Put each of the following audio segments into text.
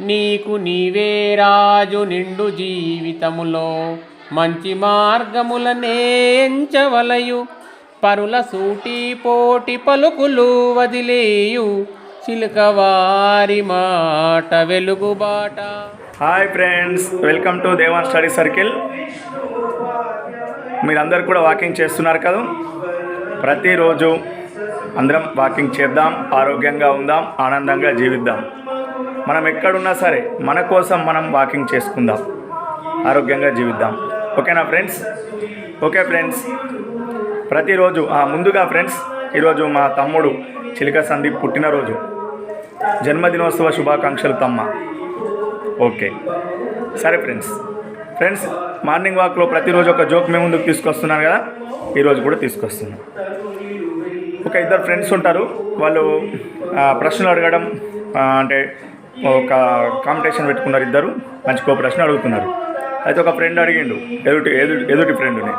నీకు నీవే రాజు నిండు జీవితములో. మంచి మార్గములనే ఎంచవలయు. పరుల సూటి పోటి పలుకులు వదిలేయు. చిలుకవారి మాట వెలుగుబాట hi friends welcome to Devan study circle మీరందరూ కూడా వాకింగ్ చేస్తున్నారు కదా? ప్రతిరోజు అందరం వాకింగ్ చేద్దాం ఆరోగ్యంగా ఉందాం ఆనందంగా జీవిద్దాం. మనం ఎక్కడున్నా సరే మన కోసం మనం వాకింగ్ చేసుకుందాం. ఆరోగ్యంగా జీవిద్దాం. ఓకేనా ఫ్రెండ్స్ ఓకే ఫ్రెండ్స్ ప్రతిరోజు ముందుగా ఫ్రెండ్స్ ఈరోజు మా తమ్ముడు చిలిక సందీప్ పుట్టినరోజు. జన్మదినోత్సవ శుభాకాంక్షలు తమ్మ. ఓకే సరే ఫ్రెండ్స్ ఫ్రెండ్స్ మార్నింగ్ వాక్లో ప్రతిరోజు ఒక జోక్ మేము ముందుకు తీసుకొస్తున్నాను కదా? ఈరోజు కూడా తీసుకొస్తున్నాను. ఒక ఇద్దరు ఫ్రెండ్స్ ఉంటారు. వాళ్ళు ప్రశ్నలు అడగడం అంటే ఒక కాంపిటీషన్ పెట్టుకున్నారు ఇద్దరు. మంచి కో ప్రశ్న అడుగుతున్నారు. అయితే ఒక ఫ్రెండ్ అడిగిండు ఎదుటి ఎదుటి ఎదుటి ఫ్రెండ్ని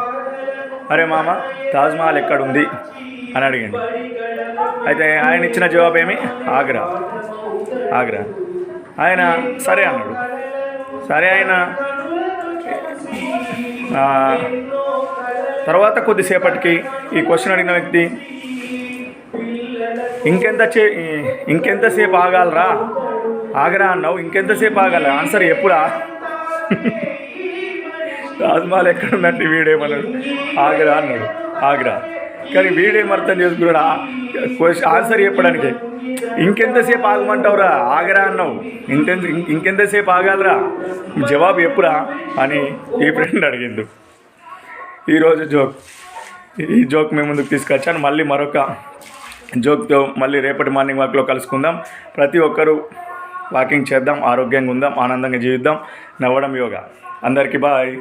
అరే మామ తాజ్మహల్ ఎక్కడుంది? అని అడిగిండు. అయితే ఆయన ఇచ్చిన జవాబు ఏమి? ఆగ్రా. ఆగ్రా. ఆయన సరే అన్నాడు. సరే ఆయన తర్వాత కొద్దిసేపటికి ఈ క్వశ్చన్ అడిగిన వ్యక్తి ఇంకెంత చే ఇంకెంతసేపు ఆగాలరా? ఆగరా అన్నావు? ఇంకెంతసేపు ఆగాలి? ఆన్సర్ ఎప్పుడా? తాజ్మహల్ ఎక్కడ ఉందంటే వీడేమన్నాడు? ఆగ్రా అన్నాడు. ఆగ్రా. కానీ వీడేం అర్థం చేసుకున్నాడు? క్వశ్చన్ ఆన్సర్ చెప్పడానికి. ఇంకెంతసేపు ఆగమంటావురా? ఆగరా అన్నావు. ఇంకెంత ఇంకెంతసేపు ఆగాలరా? జవాబు ఎప్పుడా? అని ఈ ఫ్రెండ్ అడిగిండు. ఈరోజు జోక్ ఈ జోక్ మేము ముందుకు తీసుకొచ్చాను. మళ్ళీ మరొక జోక్తో మళ్ళీ రేపటి మార్నింగ్ వాక్లో కలుసుకుందాం. ప్రతి ఒక్కరూ వాకింగ్ చేద్దాం ఆరోగ్యంగా ఉందాం ఆనందంగా జీవిద్దాం. నవ్వడం యోగా. అందరికీ బాయ్.